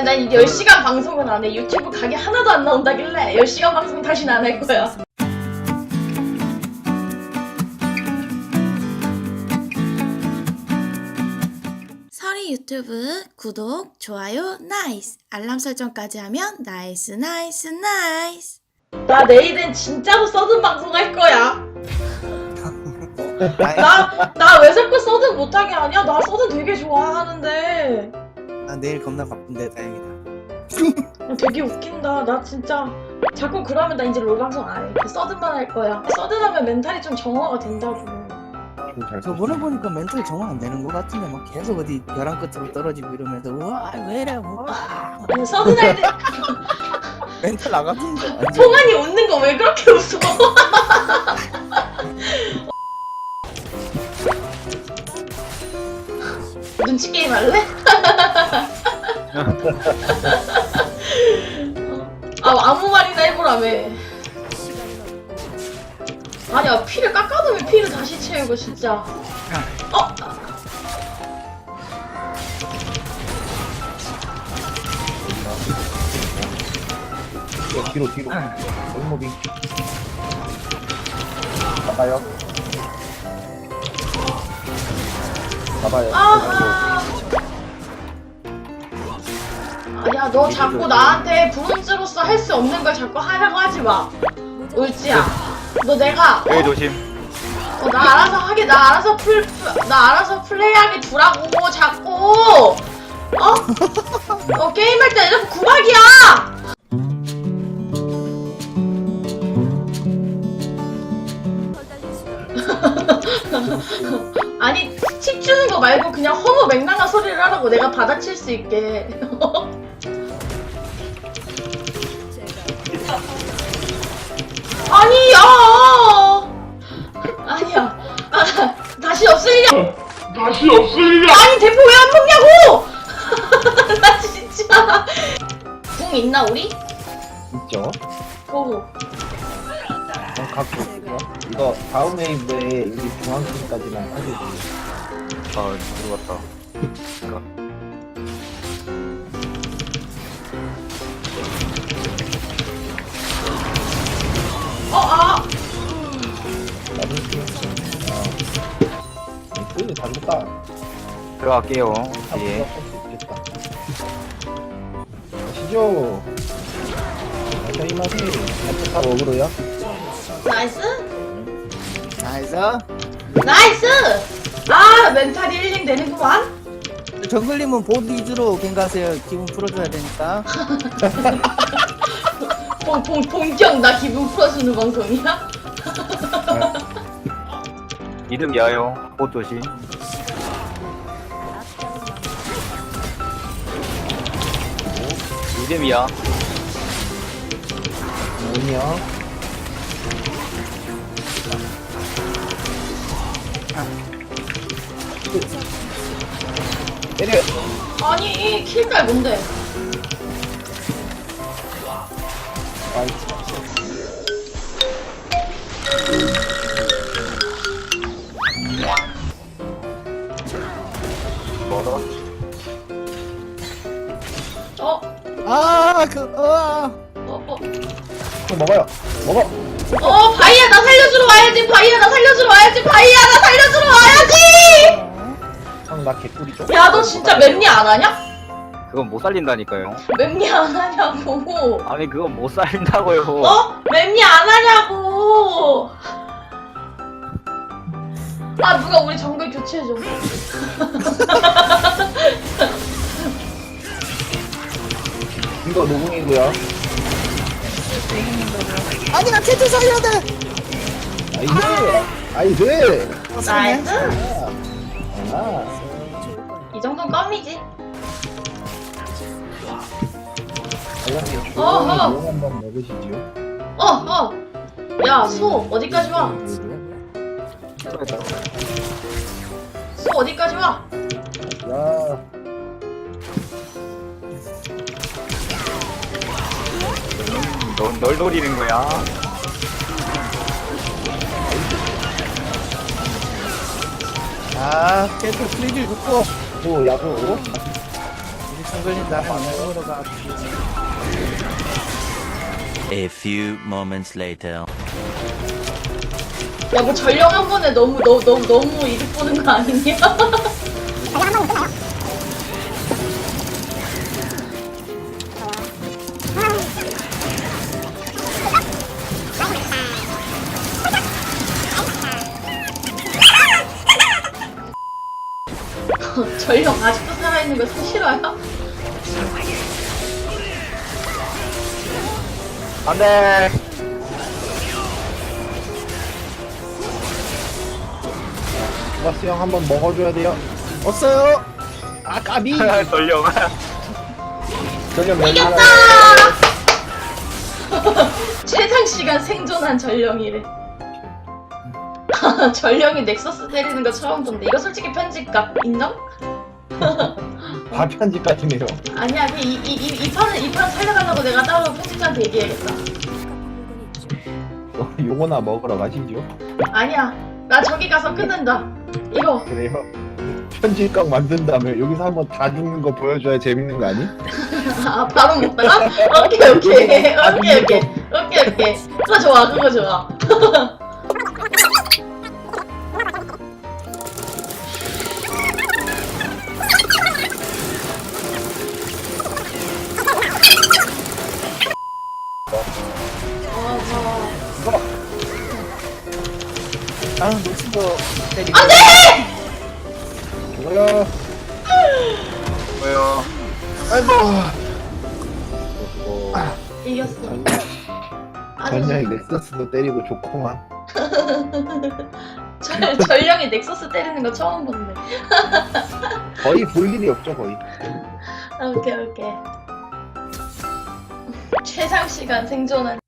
아니 난 이제 10시간 방송은 안 해. 유튜브 가게 하나도 안 나온다길래 10시간 방송 다시는 안 할 거야. 서리 유튜브 구독, 좋아요, 나이스. 알람 설정까지 하면 나이스, 나이스, 나이스. 나 내일은 진짜로 써든 방송 할 거야. 나, 나 왜 자꾸 써든 못하게 하냐? 나 써든 되게 좋아하는데. 아 내일 겁나 바쁜데 다행이다. 아, 되게 웃긴다. 나 진짜. 자꾸 그러면 나 이제 롤 방송 안 해. 써든만 할 거야. 써든 하면 멘탈이 좀 정화가 된다고. 저 물어보니까 멘탈 정화 안 되는 것 같은데 막 계속 어디 벼랑 끝으로 떨어지고 이러면서 우와 왜 이래 우와 아니, 써든 할 때, 멘탈 나갔는데 완전 송환이 웃는 거 왜 그렇게 웃어? 눈치 게임 할래? 아 아무 말이나 해보라며. 아니야 피를 깎아놓으면 피를 다시 채우고 진짜. 어? 뒤로 뒤로 뒤로 골목이 가봐요 가봐요 아하. 아야 너 자꾸 나한테 브론즈로서 할 수 없는 걸 자꾸 하려고 하지 마. 울지야. 너 내가 여기 조심. 어, 나 알아서 하게 나 알아서 풀 나 알아서 플레이하게 두라고 자꾸. 어? 어 게임할 때 이렇게 구박이야. 맹랑한 소리를 하라고 내가 받아칠 수 있게. 아니야. 아니야. 아, 다시 없으려. 다시 없으려. 아니 대포 왜 안 먹냐고. 나 진짜. 궁 있나 우리? 있죠 고고. 어, 갖고 있고요 이거 다음 웨이브에 여기 중앙선까지만 하게 아, 들어갔다. 어 아. 아 들어갈게요. 예. 가시죠 자 이 맛이 다 먹으러요 나이스. 나이스 나이스. 정글님은 보드 위주로 갱가세요 기분 풀어줘야 되니까 본, 본, 본격 나 기분 풀어주는 방송이야? 이름 야요. 꽃 조심. 이름이야. 아니요 때려 아니 이 킬깔 뭔데? 아이 멀어. 어? 아그 어. 어? 어? 또 먹어요 먹어 어 바이야 나 살려주러 와야지 바이야 나 살려주러 와야지 바이야 나 살려주러 와야지 형 나 개꿀이 좀야너 진짜 맵니 안 하냐? 그건 못 살린다니까요. 맵니 안 하냐고. 아니, 그건 못 살린다고요. 어? 맵니 안 하냐고. 아 누가 우리 정글 교체해 줘. 이거 노궁이고요. 아니 나 채트 살려야 돼. 아이스 아이스 나이스. 아 이 정도는 껌이지 어허. 용 한번 먹으시죠 어어 야 소 어디까지 와? 소 어디까지 와? 야 널, 널 노리는 거야. 아 계속 프리딜 좋고 또 야구로 안 걸린다. 먹으러 가. A few moments later. 야뭐 전령 한 번에 너무 너무 너무 너무 이득 보는 거 아니냐? 전령 아직도 살아있는 거 사실화야? 안돼. 버스 형 한번 먹어줘야 돼요. 없어요. 아 까비. 돌려. 전력 이겼다! 멸망. 최장 시간 생존한 전령이래. 전령이 넥서스 때리는 거 처음 본데 이거 솔직히 편집값 인정? 다 편집까지네요. 아니야 그 이, 이, 이, 이 판은 이 판 살려가려고 내가 따로 편집자한테 얘기해야겠다. 어, 요거나 먹으러 가시죠. 아니야 나 저기 가서 끊는다. 이거 그래요. 편집각 만든 다음에 여기서 한번 다 죽는 거 보여줘야 재밌는 거 아니? 아 바로 먹다가 오케이 오케이 오케이 오케이 오케이 오케이 그거 좋아 그거 좋아. 아, 놓친 거 때리고. 뭐야? 뭐요? 아이고. 어, 이겼어. 아주 넥서스도 때리고 좋구만. 전- 전령이 넥서스 때리는 거 처음 본데. 거의 볼 일이 없죠 거의. 아, 오케이 오케이. 최상 시간 생존한